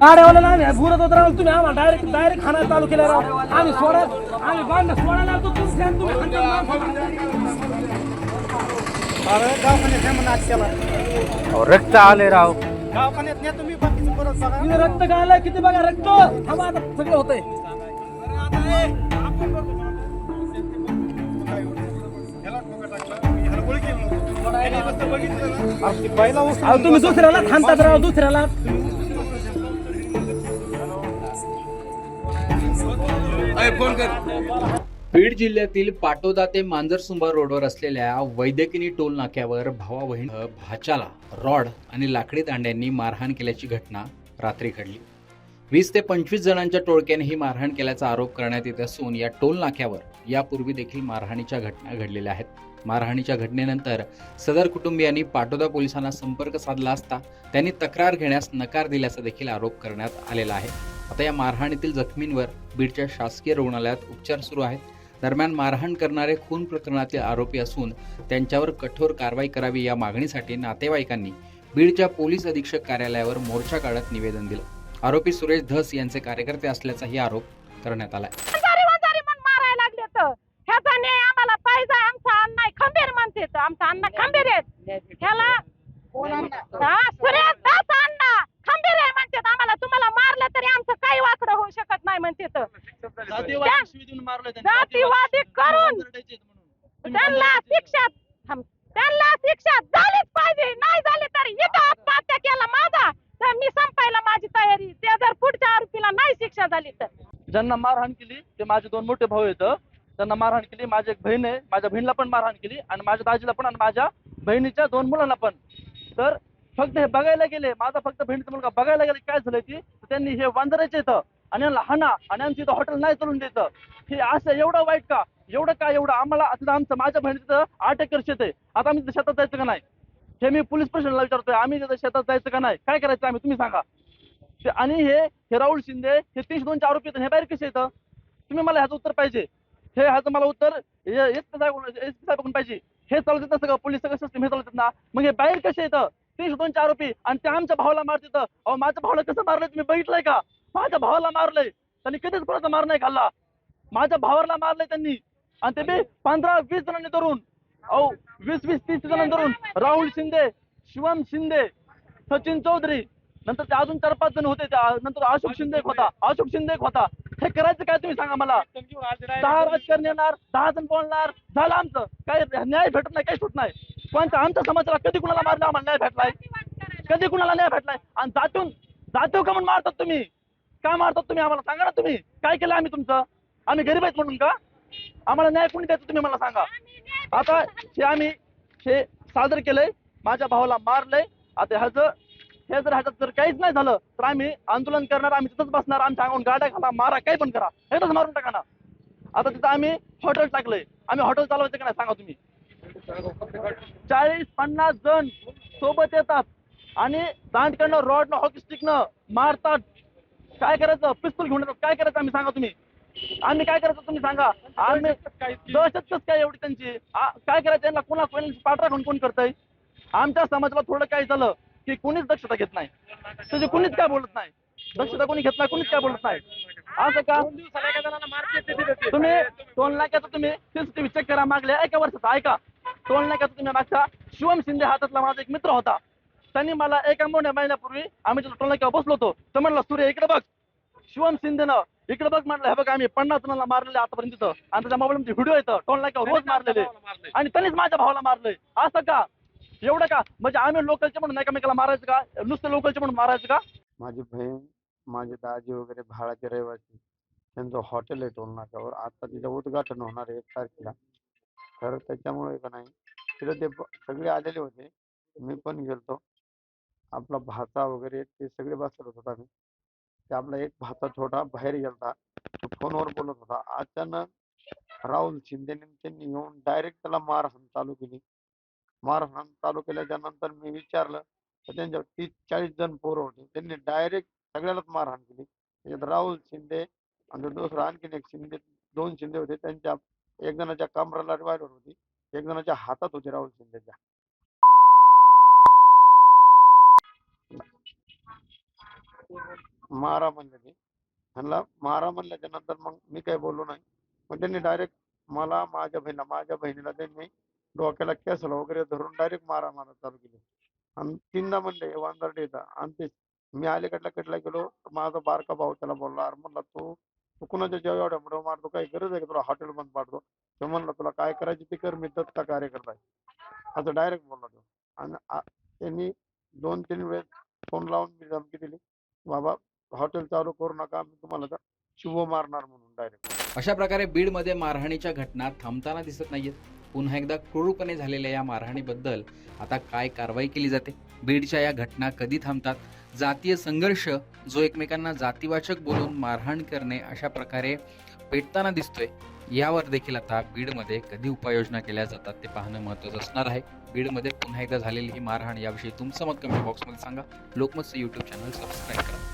गाड्यावाला आम्ही बुरत होत राहून तुम्ही आम्हाला डायरेक्ट डायरेक्ट खाना चालू केलं राव. आम्ही सोडा आम्ही बांध सोडायला आलतो तुम्ही आणि तुम्ही हाणता अरे दवाखान्यात नाही म्हणून आज केला. अहो, रक्त आले राव. दवाखान्यात नाही तुम्ही बाकीचं परत बघा. इथं रक्त गाळलं किती बघा रक्त? थांबा आता सगळं होतंय. अहो तुम्ही दुसऱ्याला थांबतात राव दुसऱ्याला. बीड जिल्ह्यातील पाटोदा ते मांजरसुंबा रोडवर असलेल्या वैद्यकिनी टोल नाक्यावर भावा बहीण भाच्याला रॉड आणि लाकडी दांड्यांनी मारहाण केल्याची घटना रात्री घडली. वीस ते पंचवीस जणांच्या टोळक्याने ही मारहाण केल्याचा आरोप करण्यात येत असून या टोल नाक्यावर यापूर्वी देखील मारहाणीच्या घटना घडलेल्या आहेत. मारहाणीच्या घटनेनंतर सदर कुटुंबियांनी पाटोदा पोलिसांना संपर्क साधला असता त्यांनी तक्रार घेण्यास नकार दिल्याचा देखील आरोप करण्यात आलेला आहे. आता या मारहाणीतील जखमींवर बीडच्या शासकीय रुग्णालयात उपचार सुरू आहेत. दरम्यान मारहाण करणारे खून प्रकरणातील आरोपी असून त्यांच्यावर कठोर कारवाई करावी या मागणीसाठी नातेवाईकांनी बीडच्या पोलीस अधीक्षक कार्यालयावर मोर्चा काढत निवेदन दिलं. आरोपी सुरेश धस यांचे कार्यकर्ते असल्याचाही आरोप करण्यात आलाय वंजारी वंजारी म्हणून मारायला लागले तर ह्याचा न्याय आम्हाला पाहिजे आमचा अण्णा आहे, खंबीर म्हणते तर. आमचा अण्णा खंबीर आहेत ह्याला हा, सुरेश दास अण्णा खंबीर आहे म्हणते आम्हाला तुम्हाला मारलं तरी आमचं काही वाकडं होऊ शकत नाही म्हणते तर. जातीवादी करून त्यांना शिक्षा. त्यांना शिक्षा झालीच पाहिजे. नाही झाली तर इथं आत्महत्या केला माझा. तर मी संपायला माझी तयारी. त्या जर पुढच्या आरोपीला नाही शिक्षा झाली तर. ज्यांना मारहाण केली ते माझे दोन मोठे भाऊ आहेत. त्यांना मारहाण केली माझी एक बहीण आहे. माझ्या बहिणीला पण मारहाण केली आणि माझ्या दाजीला पण आणि माझ्या बहिणीच्या दोन मुलांना पण. तर फक्त हे बघायला गेले. माझा फक्त बहिणीचा मुलगा बघायला गेले. काय झालं ती तर त्यांनी हे वांजरायचे इथं. आणि यांना हाना आणि आमच्या इथं हॉटेल नाही चालून द्यायचं. हे असं एवढं वाईट का? एवढं का एवढं? आम्हाला आता आमचं माझ्या बहिणीचं आठ एकर शेत आहे. आता आम्ही शेतात जायचं का नाही? हे मी पोलीस स्टेशनला विचारतोय आम्ही शेतात जायचं का नाही? काय करायचं आम्ही? तुम्ही सांगा. आणि हे हे राहुल शिंदे हे तीनशे दोनशे आरोपी आहेत हे बाहेर कसे येतं तुम्ही मला ह्याचं उत्तर पाहिजे. हे ह्याचं मला उत्तर एस पी साहेब एस पी पाहिजे. हे चालत ना सगळं पोलीस सगळं सिस्टम हे चालवतात ना? मग हे बाहेर कसे येतं? तीनशे दोनशे आरोपी आणि ते आमच्या भावाला मारतात अहो माझ्या भावाला कसं मारलंय तुम्ही बघितलंय का? माझ्या भावाला मारलंय. त्यांनी कधीच कोणाचा मार नाही खाल्ला. माझ्या भावाला मारलंय त्यांनी. आणि ते बी पंधरा वीस जणांनी धरून. अहो वीस वीस तीस जणांनी धरून. राहुल शिंदे शिवम शिंदे सचिन चौधरी. नंतर ते अजून चार पाच जण होते. त्या- नंतर अशोक शिंदे एक होता. अशोक शिंदे एक होता. हे करायचं काय तुम्ही सांगा मला? दहा राजकारण येणार दहा जण बोलणार. झालं आमचं. काय न्याय भेटत नाही काही सुट नाही. पण आमच्या समाजाला कधी कुणाला मारलं? आम्हाला न्याय भेटलाय. कधी कुणाला न्याय भेटलाय? आणि जातून जातो का म्हणून मारतात तुम्ही? काय मारतात तुम्ही आम्हाला? सांगा ना तुम्ही. काय केलं आम्ही तुमचं? आम्ही गरीब आहेत म्हणून का? आम्हाला न्याय कोणी द्यायचं तुम्ही मला सांगा. आता हे आम्ही हे सादर केलंय माझ्या भावाला मारलंय. आता ह्याचं हे जर ह्याच्यात जर काहीच नाही झालं तर आम्ही आंदोलन करणार आम्ही तिथंच बसणार आमच्या अंगावर गाड्या घाला मारा काही पण करा. हेच मारून टाका ना? आता तिथं आम्ही हॉटेल टाकलंय. आम्ही हॉटेल चालवायचं का नाही सांगा तुम्ही. चाळीस पन्नास जण सोबत येतात आणि दांडकडनं रॉडनं हॉकी स्टिकनं मारतात. काय करायचं? पिस्तूल घेऊन येतात. काय करायचं आम्ही सांगा तुम्ही? आम्ही काय करायचं तुम्ही सांगा? आम्ही दहशत कसं काय एवढी त्यांची? काय करायचं? यांना कोणा कोणाची पाठरा घेऊन कोण करतंय? आमच्या समाजाला थोडं काय झालं की कोणीच दक्षता घेत नाही. तुझी कोणीच काय बोलत नाही? दक्षता कोणी घेत नाही कोणीच काय बोलत नाही. असं का? तुम्ही टोल नाक्याचं तुम्ही सीसीटीव्ही चेक करा मागल्या एका वर्षाचा. ऐका. टोल नाक्याचं तुम्ही मागचा शिवम शिंदे हातातला माझा एक मित्र होता. त्यांनी मला एका मोठ्या महिन्यापूर्वी आम्ही टोल नाक्यावर बसलो होतो. तर म्हणलं सूर्य इकडे बघ. शिवम शिंदेनं इकडे बघ म्हटलं हे बघ आम्ही पन्नास जणांना मारलेले आतापर्यंत तिथं. आणि त्याच्या मोबाईल मध्ये व्हिडिओ येतं. टोल नाक्यावर रोज मारलेले. आणि त्यांनीच माझ्या भावाला मारलंय. असं का? एवढं का? म्हणजे आम्ही लोकलचे म्हणून एकमेकाला मारायचं का? नुसतं लोकलचे म्हणून मारायचं का? माझी बहीण माझे दाजी वगैरे भाडाचे रहिवासी. त्यांचं हॉटेल आहे टोल नाक्यावर आता तिचं उद्घाटन होणार आहे एक तारखेला. तर त्याच्यामुळे का नाही तिथं ते सगळे आलेले होते. मी पण गेलतो. आपला भाचा वगैरे ते सगळे बसत होता मी ते आपला एक भाचा छोटा बाहेर गेलता. तो फोनवर बोलत होता. अचानक राहुल शिंदे त्यांनी येऊन डायरेक्ट त्याला मारहाण चालू केली. मारहाण चालू केल्याच्यानंतर मी विचारलं तर त्यांच्यावर तीस चाळीस जण पोरं होते. त्यांनी डायरेक्ट सगळ्यालाच मारहाण केली. त्याच्यात राहुल शिंदे आणि दुसरा आणखीन एक शिंदे दोन शिंदे होते. त्यांच्या एक जणाच्या कमराला रिवायवर होती. एक जणाच्या हातात होती राहुल शिंदेच्या. मारा म्हणले ते ह्यांना मारा म्हणल्याच्या नंतर मग मी काही बोललो नाही. मग त्यांनी डायरेक्ट मला माझ्या बहिणीला माझ्या बहिणीला त्यांनी डोक्याला केसला वगैरे धरून डायरेक्ट मारा मारा चालू केली. आणि तीनदा म्हणले वांदरडे येतात आणि ते मी अलीकडल्या कडला गेलो माझा बारका भाऊ त्याला बोलला अरे म्हणला तू तू कुणाच्या जेव्हा एवढ्या मोठं मारतो काही गरज आहे का तुला हॉटेल बंद पाडतो तो म्हणला तुला काय करायची ते कर मी दत्ता कार्यकर्ता आहे. असं डायरेक्ट बोलला तो. आणि त्यांनी दोन तीन वेळेस फोन लावून मी धमकी दिली बाबा हॉटेल चालू करू नका मी तुम्हाला शिव मारणार म्हणून डायरेक्ट अशा प्रकारे बीडमध्ये मारहाणीच्या घटना थांबताना दिसत नाहीयेत. पुन्हा एकदा क्रूरपणे झालेल्या या मारहाणीबद्दल आता काय कारवाई केली जाते? बीडच्या या घटना कधी थांबतात? जातीय संघर्ष जो एकमेकांना जातीवाचक बोलून मारहाण करणे अशा प्रकारे पेटताना दिसतोय यावर देखील आता बीडमध्ये कधी उपाययोजना केल्या जातात ते पाहणं महत्त्वाचं असणार आहे. बीडमध्ये पुन्हा एकदा झालेली ही मारहाण याविषयी तुमचं मत कमेंट बॉक्समध्ये सांगा. लोकमतचं यूट्यूब चॅनल सबस्क्राईब करा.